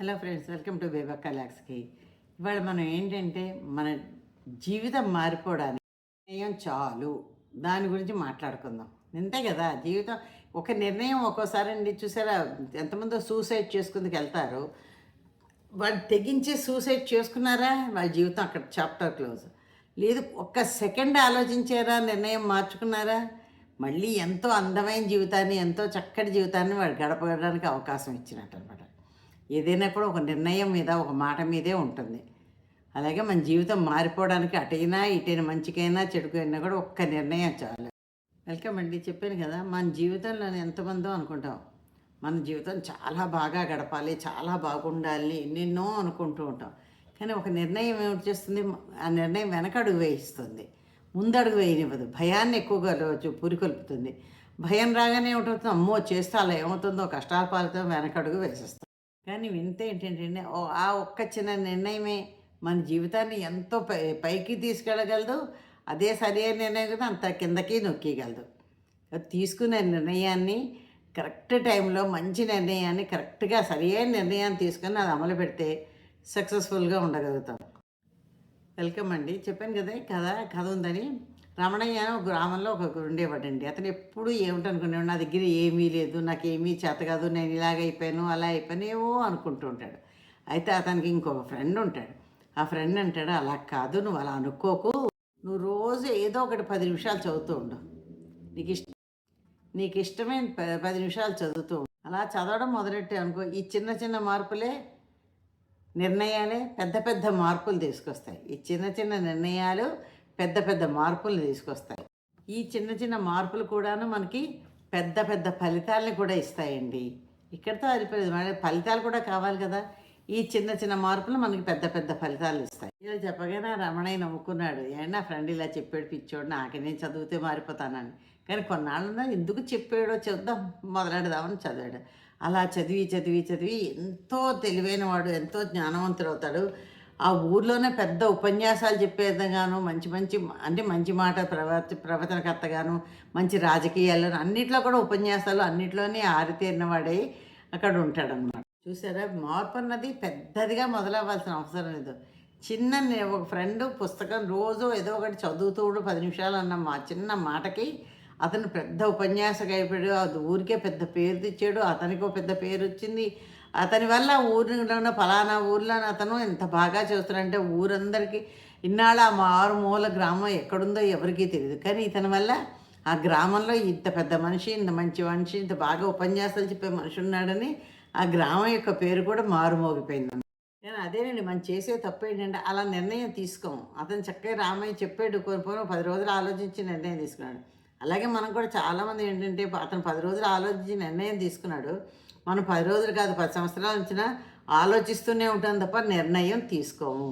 Hello friends welcome to Bebakka లాక్స్కి ఇవాళ మనం ఏంటంటే మన జీవితం మారిపోవడానికి నిర్ణయం చాలు. దాని గురించి మాట్లాడుకుందాం. అంతే కదా జీవితం ఒక నిర్ణయం ఒక్కోసారి అండి చూసారా? ఎంతమందో సూసైడ్ చేసుకుందుకు వెళ్తారు. వాళ్ళు తెగించి సూసైడ్ చేసుకున్నారా? వాళ్ళ జీవితం అక్కడ చాప్టర్ క్లోజ్ లేదు ఒక్క సెకండ్ ఆలోచించారా? నిర్ణయం మార్చుకున్నారా? మళ్ళీ ఎంతో అందమైన జీవితాన్ని ఎంతో చక్కటి జీవితాన్ని వాళ్ళు గడపడానికి అవకాశం ఇచ్చినట్టు అనమాట ఏదైనా కూడా ఒక నిర్ణయం మీద ఒక మాట మీదే ఉంటుంది. అలాగే మన జీవితం మారిపోవడానికి అటైనా ఇటైనా మంచికైనా చెడుకైనా కూడా ఒక్క నిర్ణయం చాలు. వెల్కమ్ అండి. చెప్పాను కదా మన జీవితంలో ఎంతమందో అనుకుంటాం. మన జీవితం చాలా బాగా గడపాలి చాలా బాగుండాలి ఎన్నెన్నో అనుకుంటూ ఉంటాం. కానీ ఒక నిర్ణయం ఏమిటి చేస్తుంది? ఆ నిర్ణయం వెనకడుగు వేయిస్తుంది. ముందడుగు వేయనివ్వదు. భయాన్ని ఎక్కువగా రోజు పురికొల్పుతుంది. భయం రాగానే ఏమిటవుతుంది అమ్మో చేస్తే అలా ఏమవుతుందో కష్టాల పాలతో వెనకడుగు వేసేస్తాం కానీ వింత ఏంటంటే ఓ- ఆ ఒక్క చిన్న నిర్ణయమే మన జీవితాన్ని ఎంతో పై పైకి తీసుకెళ్ళగలదు అదే సరైన నిర్ణయం కూడా అంత కిందకి నొక్కేయగలదు. అది తీసుకునే నిర్ణయాన్ని కరెక్ట్ టైంలో మంచి నిర్ణయాన్ని కరెక్ట్గా సరైన నిర్ణయాన్ని తీసుకొని అది అమలు పెడితే సక్సెస్ఫుల్గా ఉండగలుగుతాం. వెల్కమ్ అండి. చెప్పాను కదా కథ కథ ఉందని. రమణయ్య ఒక గ్రామంలో ఒక ఉండేవాడండి. అతను ఎప్పుడు ఏమిటనుకునేవాడు? నా దగ్గర ఏమీ లేదు నాకు ఏమీ చేత కాదు నేను ఇలాగ అయిపోయాను అలా అయిపోయాను ఏవో అనుకుంటూ ఉంటాడు. అయితే అతనికి ఇంకొక ఫ్రెండ్ ఉంటాడు. ఆ ఫ్రెండ్ అంటాడు అలా కాదు నువ్వు అలా అనుకోకు. నువ్వు రోజు ఏదో ఒకటి పది నిమిషాలు చదువుతూ ఉండు. నీకు ఇష్ట నీకు ఇష్టమైన పది నిమిషాలు చదువుతూ ఉండు. అలా చదవడం మొదలెట్టే అనుకో ఈ చిన్న చిన్న మార్పులే నిర్ణయాలే పెద్ద పెద్ద మార్పులు తీసుకొస్తాయి. ఈ చిన్న చిన్న నిర్ణయాలు పెద్ద పెద్ద మార్పులు తీసుకొస్తాయి. ఈ చిన్న చిన్న మార్పులు కూడాను మనకి పెద్ద పెద్ద ఫలితాలని కూడా ఇస్తాయండి. ఇక్కడితో అయిపోయింది మన ఫలితాలు కూడా కావాలి కదా. ఈ చిన్న చిన్న మార్పులు మనకి పెద్ద పెద్ద ఫలితాలు ఇస్తాయి. ఇలా చెప్పగానే ఆ రమణయ్య నమ్ముకున్నాడు ఏంటా ఫ్రెండ్ ఇలా చెప్పాడు పిచ్చోడు. నాకే నేను చదివితే మారిపోతానని. కానీ కొన్నాళ్ళున్నా ఎందుకు చెప్పాడో చూద్దాం. మొదలెడదామని చదివాడు. అలా చదివి చదివి చదివి ఎంతో తెలివైన వాడు ఎంతో జ్ఞానవంతుడు అవుతాడు ఆ ఊర్లోనే పెద్ద ఉపన్యాసాలు చెప్పేదగాను మంచి మంచి అంటే మంచి మాట ప్రవర్త ప్రవచనకర్తగాను మంచి రాజకీయాలను అన్నిట్లో కూడా ఉపన్యాసాలు అన్నిట్లోనే ఆరితేరినవాడై అక్కడ ఉంటాడనమాట చూసారా? మార్పు అన్నది పెద్దదిగా మొదలవ్వాల్సిన అవసరం లేదు. చిన్న ఒక ఫ్రెండ్ పుస్తకం రోజు ఏదో ఒకటి చదువుతూ పది నిమిషాలు అన్న మా చిన్న మాటకి అతను పెద్ద ఉపన్యాసక అయిపోయాడు అది ఊరికే పెద్ద పేరు తెచ్చాడు అతనికి ఒక పెద్ద పేరు వచ్చింది అతని వల్ల ఊరిలో ఉన్న ఫలానా ఊర్లో అతను ఎంత బాగా చేస్తున్నాడంటే ఊరందరికీ ఇన్నాళ్ళు ఆ మారుమూల గ్రామం ఎక్కడుందో ఎవరికీ తెలియదు కానీ ఇతని వల్ల ఆ గ్రామంలో ఇంత పెద్ద మనిషి ఇంత మంచి మనిషి ఇంత బాగా ఉపన్యాసాలు చెప్పే మనిషి ఉన్నాడని ఆ గ్రామం యొక్క పేరు కూడా మారుమోగిపోయింది. నేను అదేనండి మనం చేసే తప్పు ఏంటంటే అలా నిర్ణయం తీసుకోము. అతను చక్కగా రామయ్య చెప్పాడు కోల్పోయిన పది రోజులు ఆలోచించి నిర్ణయం తీసుకున్నాడు. అలాగే మనం కూడా చాలామంది ఏంటంటే అతను పది రోజులు ఆలోచించి నిర్ణయం తీసుకున్నాడు. మనం పది రోజులు కాదు పది సంవత్సరాల నుంచిన ఆలోచిస్తూనే ఉంటాం తప్ప నిర్ణయం తీసుకోము.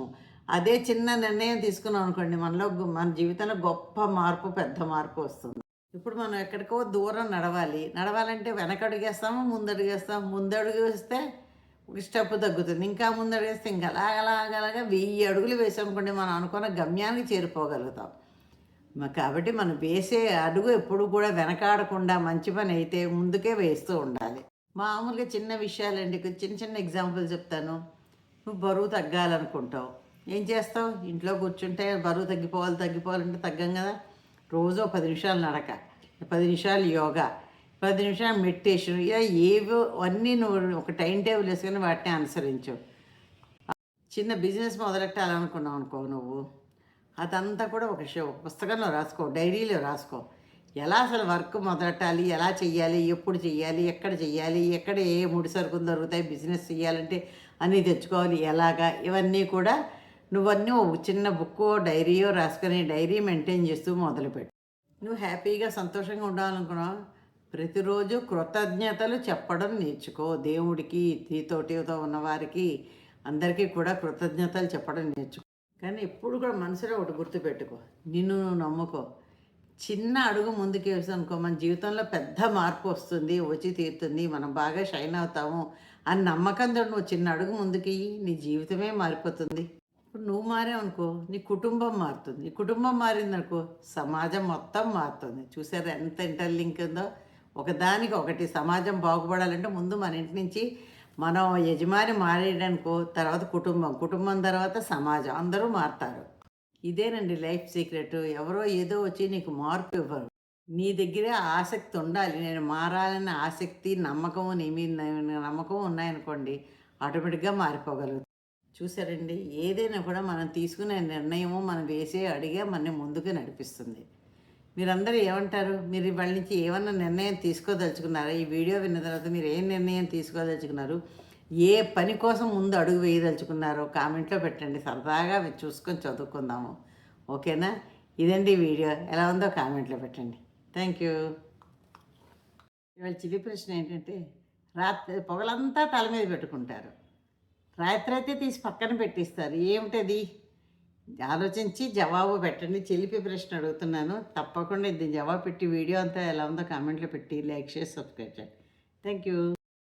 అదే చిన్న నిర్ణయం తీసుకున్నాం అనుకోండి మనలో మన జీవితంలో గొప్ప మార్పు పెద్ద మార్పు వస్తుంది. ఇప్పుడు మనం ఎక్కడికో దూరం నడవాలి. నడవాలంటే వెనకడుగేస్తాము ముందడుగేస్తాము. ముందడుగు వేస్తే ఒక స్టెప్ తగ్గుతుంది. ఇంకా ముందడుగేస్తే ఇంకా అలాగలాగలాగా వెయ్యి అడుగులు వేసామనుకోండి మనం అనుకున్న గమ్యానికి చేరిపోగలుగుతాం కాబట్టి మనం వేసే అడుగు ఎప్పుడు కూడా వెనకాడకుండా మంచి పని అయితే ముందుకే వేస్తూ ఉండాలి. మామూలుగా చిన్న విషయాలండి. చిన్న చిన్న ఎగ్జాంపుల్ చెప్తాను. నువ్వు బరువు తగ్గాలనుకుంటావు. ఏం చేస్తావు? ఇంట్లో కూర్చుంటే బరువు తగ్గిపోవాలి తగ్గిపోవాలంటే తగ్గం కదా. రోజు పది నిమిషాలు నడక పది నిమిషాలు యోగా పది నిమిషాలు మెడిటేషన్ ఇలా ఏవో అన్నీ నువ్వు ఒక టైం టేబుల్ వేసుకొని వాటిని అనుసరించు. చిన్న బిజినెస్ మొదలెట్టాలనుకున్నావు అనుకో నువ్వు. అదంతా కూడా ఒక షో ఒక పుస్తకంలో రాసుకో డైరీలో రాసుకో. ఎలా అసలు వర్క్ మొదలెట్టాలి? ఎలా చెయ్యాలి? ఎప్పుడు చెయ్యాలి? ఎక్కడ చెయ్యాలి? ఎక్కడ ఏ ముడి సరుకులు దొరుకుతాయి? బిజినెస్ చెయ్యాలంటే అన్నీ తెచ్చుకోవాలి. ఎలాగా? ఇవన్నీ కూడా నువ్వన్నీ ఒక చిన్న బుక్కో డైరీయో రాసుకొని డైరీ మెయింటైన్ చేస్తూ మొదలుపెట్టు. నువ్వు హ్యాపీగా సంతోషంగా ఉండాలనుకున్నావు? ప్రతిరోజు కృతజ్ఞతలు చెప్పడం నేర్చుకో. దేవుడికి నీతోటితో ఉన్నవారికి అందరికీ కూడా కృతజ్ఞతలు చెప్పడం నేర్చుకో. కానీ ఎప్పుడు కూడా మనసులో ఒకటి గుర్తుపెట్టుకో. నిన్ను నువ్వు నమ్ముకో. చిన్న అడుగు ముందుకు వేసి అనుకో మన జీవితంలో పెద్ద మార్పు వస్తుంది వచ్చి తీరుతుంది మనం బాగా షైన్ అవుతాము అని నమ్మకంతో నువ్వు చిన్న అడుగు ముందుకి నీ జీవితమే మారిపోతుంది. ఇప్పుడు నువ్వు మారావనుకో నీ కుటుంబం మారుతుంది. నీ కుటుంబం మారిందనుకో సమాజం మొత్తం మారుతుంది. చూసారా ఎంత ఇంటర్లింక్ ఉందో? ఒకదానికి ఒకటి సమాజం బాగుపడాలంటే ముందు మన ఇంటి నుంచి మనం యజమాని మారేయడానికో తర్వాత కుటుంబం కుటుంబం తర్వాత సమాజం అందరూ మారుతారు. ఇదేనండి లైఫ్ సీక్రెట్. ఎవరో ఏదో వచ్చి నీకు మార్పు ఇవ్వరు. నీ దగ్గరే ఆసక్తి ఉండాలి. నేను మారాలనే ఆసక్తి నమ్మకం నీ మీద నమ్మకం ఉన్నాయనుకోండి ఆటోమేటిక్గా మారిపోగలుగుతాం. చూసారండి? ఏదైనా కూడా మనం తీసుకునే నిర్ణయము మనం వేసే అడిగే మన ముందుకు నడిపిస్తుంది. మీరందరూ ఏమంటారు? మీరు వాళ్ళ నుంచి ఏమన్నా నిర్ణయం తీసుకోదలుచుకున్నారా? ఈ వీడియో విన్న తర్వాత మీరు ఏం నిర్ణయం తీసుకోదలుచుకున్నారు? ఏ పని కోసం ముందు అడుగు వేయదలుచుకున్నారో కామెంట్లో పెట్టండి. సరదాగా అవి చూసుకొని చదువుకుందాము. ఓకేనా? ఇదండి వీడియో. ఎలా ఉందో కామెంట్లో పెట్టండి. థ్యాంక్ యూ ఇవాళ చిలి ప్రశ్న ఏంటంటే రాత్రి పొగలంతా తల మీద పెట్టుకుంటారు. రాత్రి అయితే తీసి పక్కన పెట్టిస్తారు. ఏమిటది? ఆలోచించి జవాబు పెట్టండి. చిలిపి ప్రశ్న అడుగుతున్నాను. తప్పకుండా ఇది జవాబు పెట్టి వీడియో అంతా ఎలా ఉందో కామెంట్లో పెట్టి లైక్ చేసి సబ్స్క్రైబ్ చేయండి. Thank you